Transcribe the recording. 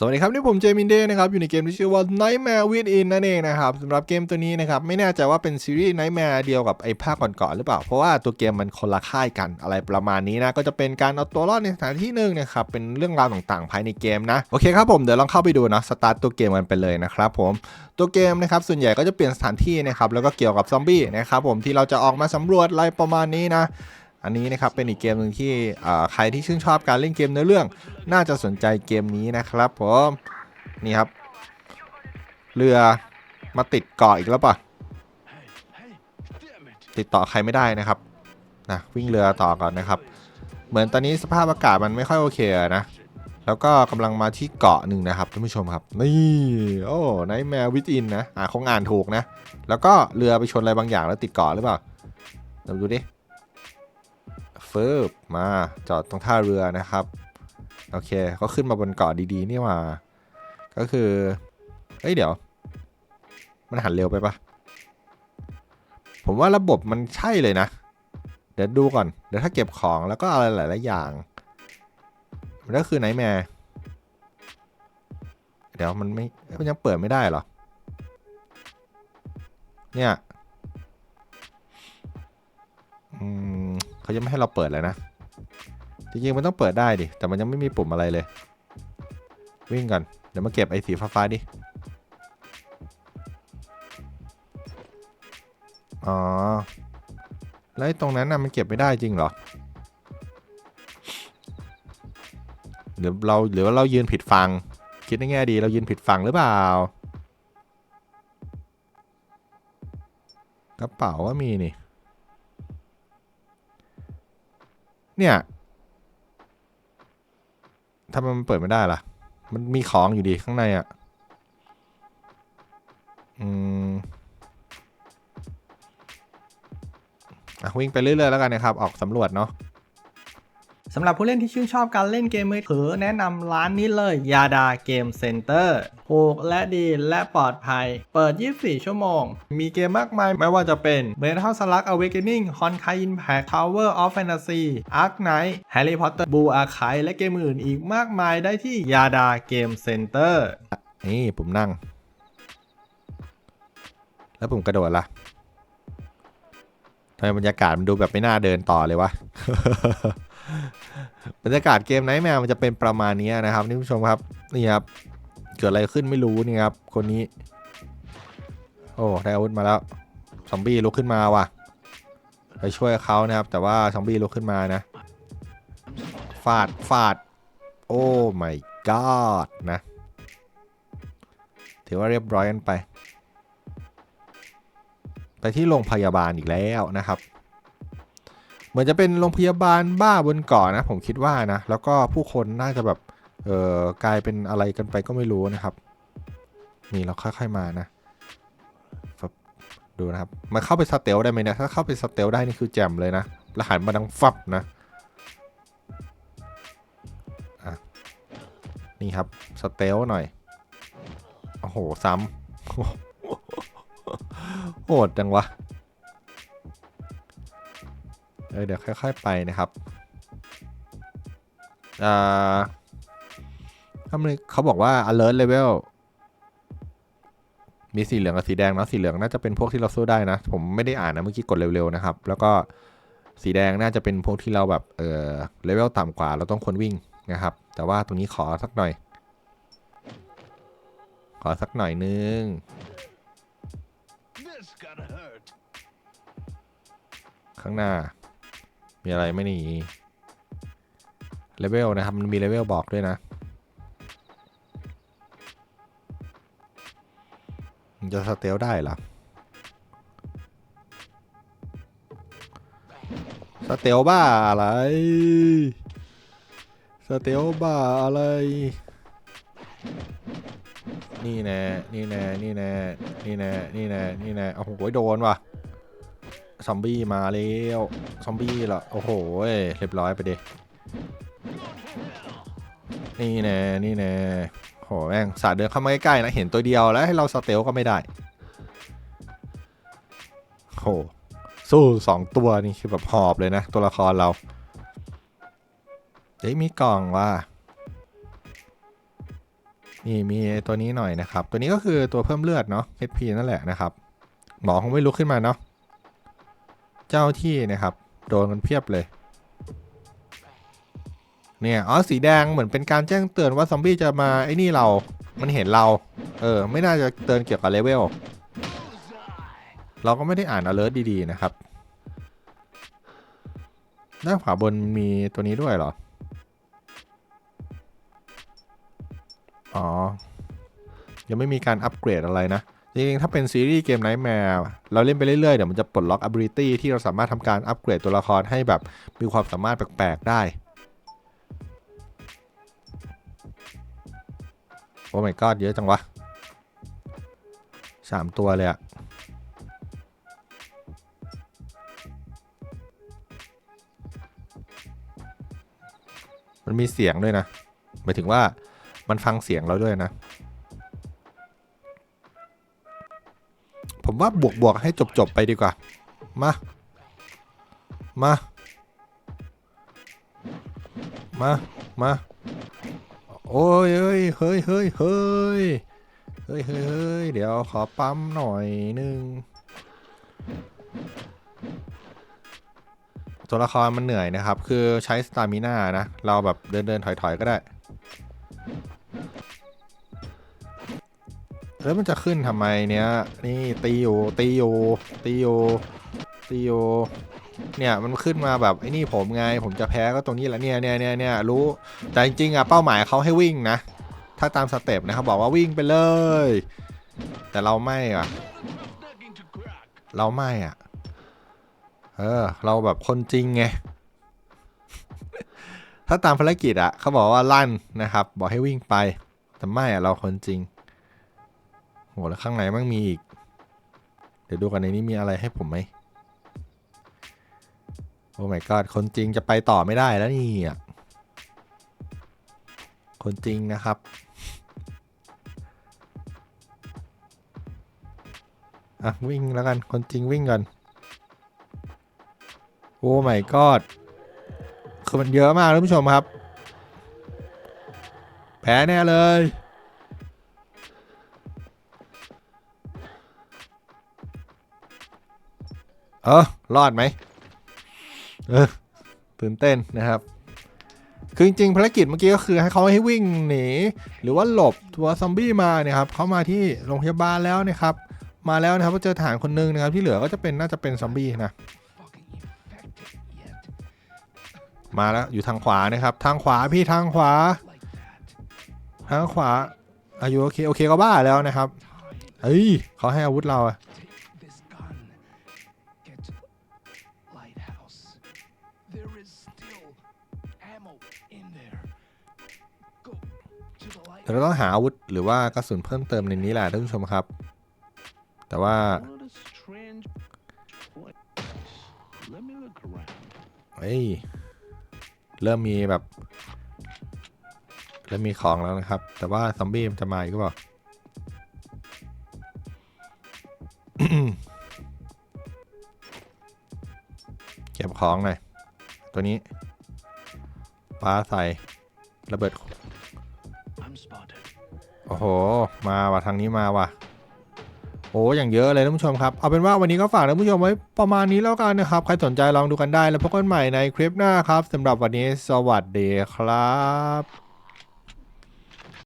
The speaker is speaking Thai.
สวัสดีครับนี่ผมเจมินเดย์นะครับ อยู่ในเกมที่ชื่อว่า Nightmare Within นั่นเองนะครับสำหรับเกมตัวนี้นะครับ ไม่แน่ใจว่าเป็นซีรีส์ Nightmare เดียวกับไอ้ภาคก่อนๆหรือเปล่า เพราะว่าตัวเกมมันคนละค่ายกันอะไรประมาณนี้นะ ก็จะเป็นการเอาตัวรอดในสถานที่หนึ่งนะครับ เป็นเรื่องราวต่างๆ ภายในเกมนะ โอเคครับผม เดี๋ยวลองเข้าไปดูนะสตาร์ตตัวเกมกันไปเลยนะครับผมตัวเกมนะครับส่วนใหญ่ก็จะเปลี่ยนสถานที่นะครับแล้วก็เกี่ยวกับซอมบี้นะครับผมที่เราจะออกมาสำรวจอะไรประมาณนี้นะ อันนี้นะครับเป็นอีกเกมหนึ่งที่ใครที่ชื่นชอบการเล่นเกมเนื้อเรื่อง น่าจะสนใจเกมนี้นะครับผมนี่ครับ เรือมาติดเกาะอีกแล้วปะติดต่อใครไม่ได้นะครับนะวิ่งเรือต่อก่อนนะครับ เหมือนตอนนี้สภาพอากาศมันไม่ค่อยโอเคนะแล้วก็กำลังมาที่เกาะหนึ่งนะครับท่านผู้ชมครับ นี่โอ้ไนแมววิตินนะอ่าคงอ่านถูกนะ แล้วก็เรือไปชนอะไรบางอย่างแล้วติดเกาะหรือเปล่าเราดูดิ ฟิบมาจอดตรงท่าเรือนะครับ โอเคก็ขึ้นมาบนเกาะดีๆ นี่ว่า ก็คือเอ้ยเดี๋ยว มันหันเร็วไปปะผมว่าระบบมันใช่เลยนะ เดี๋ยวดูก่อน เดี๋ยวถ้าเก็บของแล้วก็อะไรหลายๆอย่างมันก็คือไนแมร์เดี๋ยวมันไม่มันยังเปิดไม่ได้เหรอ เนี่ย อืม เขายังไม่ให้เราเปิดเลยนะ จริงๆมันต้องเปิดได้ดิ แต่มันยังไม่มีปุ่มอะไรเลย วิ่งก่อน เดี๋ยวมาเก็บไอ้สีฟ้าๆดิ อ๋อ แล้วตรงนั้นน่ะมันเก็บไม่ได้จริงเหรอ หรือเราหรือว่าเรายืนผิดฟัง คิดในแง่ดีเรายืนผิดฟังหรือเปล่ากระเป๋าว่ามีนี่ เนี่ยทำไมมันเปิดไม่ได้ล่ะ มันมีของอยู่ดีข้างในอะ อืมอะวิ่งไปเรื่อยๆแล้วกันนะครับ ออกสำรวจเนาะ สำหรับผู้เล่นที่ชื่นชอบการเล่นเกมมือถือแนะนำร้านนี้เลยยาดาเกมเซ็นเตอร์ถูกและดีและปลอดภัย เปิด 24 ชั่วโมง มีเกมมากมายไม่ว่าจะเป็น Metal Slug Awakening Honkai Impact Tower of Fantasy Ark Knight Harry Potter Blue Archive และเกมอื่นอีกมากมายได้ที่ยาดาเกมเซ็นเตอร์นี่ปุ่มนั่ง แล้วปุ่มกระโดดล่ะทำไมบรรยากาศมันดูแบบไม่น่าเดินต่อเลยวะ บรรยากาศเกมไนท์แมวมันจะเป็นประมาณนี้นะครับนี่ผู้ชมครับนี่ครับเกิดอะไรขึ้นไม่รู้นี่ครับคนนี้ โอ้ได้อาวุธมาแล้วซอมบี้ลุกขึ้นมาว่ะ ไปช่วยเขานะครับ แต่ว่าซอมบี้ลุกขึ้นมานะฟาดฟาด โอ้ my god นะ ถือว่าเรียบร้อยกันไป ไปที่โรงพยาบาลอีกแล้วนะครับ เหมือนจะเป็นโรงพยาบาลบ้าบนเกาะนะ ผมคิดว่านะ แล้วก็ผู้คนน่าจะแบบเออกลายเป็นอะไรกันไปก็ไม่รู้นะครับ นี่เราค่อยๆมานะบดูนะครับมันเข้าไปสเตลได้ไหมเนี่ยถ้าเข้าไปสเตลได้นี่คือแจ่มเลยนะแล้วหันมาดังฟับนะอะนี่ครับสเตลหน่อยโอ้โหซ้ำโหดจังวะ เออเดี๋ยวค่อย ๆ ไปนะครับอ่าถ้ามันเขาบอกว่า alert level มีสีเหลืองกับสีแดงเนะสีเหลืองน่าจะเป็นพวกที่เราสู้ได้นะ ผมไม่ได้อ่านนะเมื่อกี้กดเร็วๆนะครับ แล้วก็สีแดงน่าจะเป็นพวกที่เราแบบเออเลเวลต่ำกว่าเราต้องควรวิ่งนะครับ แต่ว่าตรงนี้ขอสักหน่อย ขอสักหน่อยนึงข้างหน้า มีอะไรไม่นี่เลเวลนะครับ มันมีเลเวลบอกด้วยนะ จะสเตลได้หรอสเตลบ้าอะไร สเตลบ้าอะไร นี่แน่ นี่แน่ นี่แน่ นี่แน่ นี่แน่ นี่แน่ โอ้โหโดนว่ะ ซอมบี้มาแล้วซอมบี้เหรอโอ้โหเรียบร้อยไปเดนี่แน่นี่แน่โหแม่งสาดเดินเข้ามาใกล้ๆนะเห็นตัวเดียวแล้วให้เราสเตลก็ไม่ได้โหสู้สองตัวนี่คือแบบหอบเลยนะ ตัวละครเราเฮ้ยมีกล่องว่ะนี่มีตัวนี้หน่อยนะครับ ตัวนี้ก็คือตัวเพิ่มเลือดเนาะ HP นั่นแหละนะครับ หมอคงไม่ลุกขึ้นมาเนาะ เจ้าที่นะครับ โดนกันเพียบเลย เนี่ย อ๋อ สีแดงเหมือนเป็นการแจ้งเตือนว่าซอมบี้จะมาไอ้นี่เรา มันเห็นเรา เออ ไม่น่าจะเตือนเกี่ยวกับเลเวล เราก็ไม่ได้อ่าน alert ดีๆนะครับ ด้านขวาบนมีตัวนี้ด้วยเหรอ อ๋อ ยังไม่มีการอัปเกรดอะไรนะ จริงๆถ้าเป็นซีรีส์เกม Nightmare เราเล่นไปเรื่อยๆ เดี๋ยวมันจะปลดล็อก ability ที่เราสามารถทำการอัปเกรดตัวละครให้แบบมีความสามารถแปลกๆได้ โอ้ my god เยอะจังวะสามตัวเลยอะมันมีเสียงด้วยนะ หมายถึงว่ามันฟังเสียงเราด้วยนะ ว่าบวกบวกให้จบจบไปดีกว่า มา มา มา มา โอ้ยเฮ้ยเฮ้ยเฮ้ยเฮ้ยเฮ้ยเฮ้ยเฮ้ยเดี๋ยวขอปั๊มหน่อยนึงตัวละครมันเหนื่อยนะครับ คือใช้สตามิน่านะ เราแบบเดินเดินถอยถอยก็ได้ แล้วมันจะขึ้นทำไมเนี้ยนี่ตีอยู่ตีอยู่ตีอยู่ตีอยู่เนี่ยมันขึ้นมาแบบไอ้นี่ผมไง ผมจะแพ้ก็ตรงนี้แหละเนี่ยเนี่ยเนี่ยเนี่ยรู้แต่จริงๆอะเป้าหมายเขาให้วิ่งนะ ถ้าตามสเต็ปนะครับบอกว่าวิ่งไปเลย แต่เราไม่อะ เราไม่อะ เออ เราแบบคนจริงไงถ้าตามภารกิจอะเขาบอกว่าลั่นนะครับ บอกให้วิ่งไปแต่ไม่อะเราคนจริง หแล้วข้างในมั่งมีอีก เดี๋ยวดูกันในนี้มีอะไรให้ผมไหมโอ้ my god คนจริงจะไปต่อไม่ได้แล้วนี่อะคนจริงนะครับ อะ วิ่งแล้วกัน คนจริงวิ่งก่อนโอ้ my god คือมันเยอะมากท่านผู้ชมครับ แพ้แน่เลย เออรอดไหมเออตื่นเต้นนะครับ คือจริงๆภารกิจเมื่อกี้ก็คือให้เขาให้วิ่งหนีหรือว่าหลบตัวซอมบี้มาเนี่ยครับเขามาที่โรงพยาบาลแล้วนะครับ มาแล้วนะครับก็เจอฐานคนหนึงนะครับ ที่เหลือก็จะเป็นน่าจะเป็นซอมบี้นะมาแล้วอยู่ทางขวานะครับ ทางขวาพี่ทางขวา ทางขวาอายุโอเคโอเคก็บ้าแล้วนะครับเอ้ยเขาให้อาวุธเราอะ There is still ammo in there. Go to the แต่เราต้องหาอาวุธหรือว่ากระสุนเพิ่มเติมในนี้แหละท่านผู้ชมครับ แต่ว่า What a strange place. Let me look around. เอ้ยเริ่มมีแบบ เริ่มมีของแล้วนะครับ แต่ว่าซอมบี้มันจะมาอีกหรือเปล่าเก็บของหน่อย ตัวนี้ปลาใส่ระเบิด I'm spotted. โอ้โห มาว่ะทางนี้มาว่ะ โอ้อย่างเยอะเลยท่านผู้ชมครับ เอาเป็นว่าวันนี้ก็ฝากท่านผู้ชมไว้ประมาณนี้แล้วกันนะครับ ใครสนใจลองดูกันได้แล้วพบกันใหม่ในคลิปหน้าครับสำหรับวันนี้สวัสดีครับ